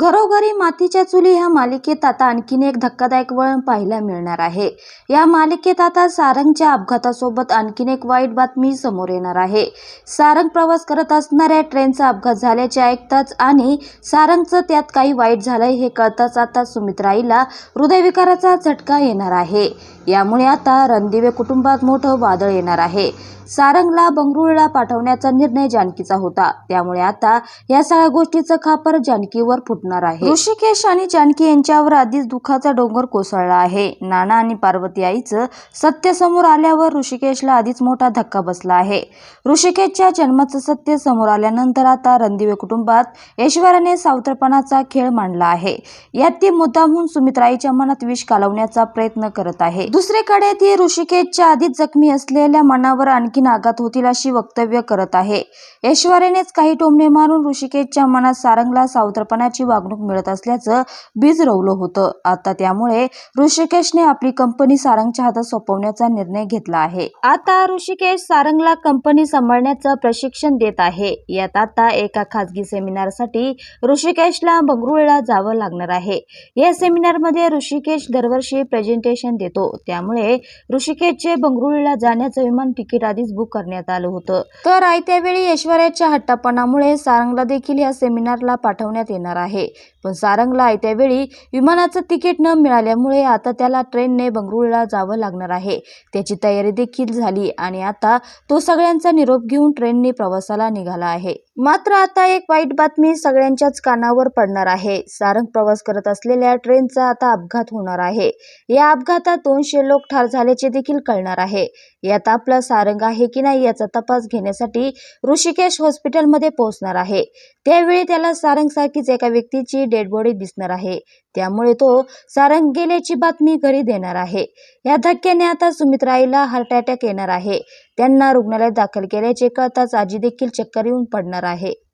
घरोघरी मातीच्या चुली ह्या मालिकेत आता आणखीन एक धक्कादायक वळण पाहायला मिळणार आहे. या मालिकेत आता सारंगच्या अपघातासोबत आणखीन एक वाईट बातमी समोर येणार आहे. सारंग प्रवास करत असणाऱ्या ट्रेनचा अपघात झाल्याचे ऐकताच आणि सारंगचं त्यात काही वाईट झालंय हे कळताच आता सुमित्राईला हृदयविकाराचा झटका येणार आहे. यामुळे आता रणदिवे कुटुंबात मोठं वादळ येणार आहे. सारंगला बंगळुरूला पाठवण्याचा निर्णय जानकीचा होता. त्यामुळे आता या सगळ्या गोष्टीचं खापर जानकीवर फुटणार आहे. ऋषिकेश आणि जानकी यांच्यावर आधीच दुःखाचा डोंगर कोसळला आहे. नाना आणि पार्वती आईचं सत्य समोर आल्यावर ऋषिकेशला आधीच मोठा धक्का बसला आहे. ऋषिकेशच्या जन्माचं सत्य समोर आल्यानंतर आता रणदिवे कुटुंबात ऐश्वर्याने सावत्रपणाचा खेळ मांडला आहे. यात ती मुद्दामहून सुमित्राईच्या मनात विष कालवण्याचा प्रयत्न करत आहे. दुसरीकडे ती ऋषिकेशच्या आधीच जखमी असलेल्या मनावर आणखीन आघात होतील अशी वक्तव्य करत आहे. ऐश्वर्यानेच काही टोमणे मारून ऋषिकेशच्या मनात सारंगला सावत्रपणाची वागणूक मिळत असल्याचं बीज रोवलं होतं. आता त्यामुळे ऋषिकेशने आपली कंपनी सारंगच्या हातात सोपवण्याचा निर्णय घेतला आहे. आता ऋषिकेश सारंगला कंपनी सांभाळण्याचं प्रशिक्षण देत आहे. यात आता एका खासगी सेमिनारसाठी ऋषिकेशला बंगळुरूला जावं लागणार आहे. या सेमिनारमध्ये ऋषिकेश दरवर्षी प्रेझेंटेशन देतो. त्यामुळे ऋषिकेशचे बंगळुरूला जाण्याचं विमान तिकीट आधीच बुक करण्यात आलं होतं. तर आयत्या वेळी ऐश्वर्याच्या हट्टापणामुळे सारंगला देखील या सेमिनारला पाठवण्यात येणार आहे. पण सारंगला आयत्या वेळी विमानाचं तिकीट न मिळाल्यामुळे आता त्याला ट्रेनने बंगळुरूला जावं लागणार आहे. त्याची तयारी देखील झाली आणि आता तो सगळ्यांचा निरोप घेऊन ट्रेनने प्रवासाला निघाला आहे. मात्र आता एक वाईट बातमी सगळ्यांच्याच कानावर पडणार आहे. सारंग प्रवास करत असलेल्या ट्रेनचा आता अपघात होणार आहे. या अपघातात दोनशे लोक ठार झाल्याचे देखील कळणार आहे. यात आपला सारंग आहे की नाही याचा तपास घेण्यासाठी ऋषिकेश हॉस्पिटलमध्ये पोहोचणार आहे. त्यावेळी त्याला सारंग सारखीच एका व्यक्तीची डेड बॉडी दिसणार आहे. त्यामुळे तो सारंग गेल्याची बातमी घरी देणार आहे. या धक्क्याने आता सुमित्राईला हार्ट अटॅक येणार आहे. त्यांना रुग्णालयात दाखल केल्याचे कळताच आजी देखील चक्कर येऊन पडणार आहे.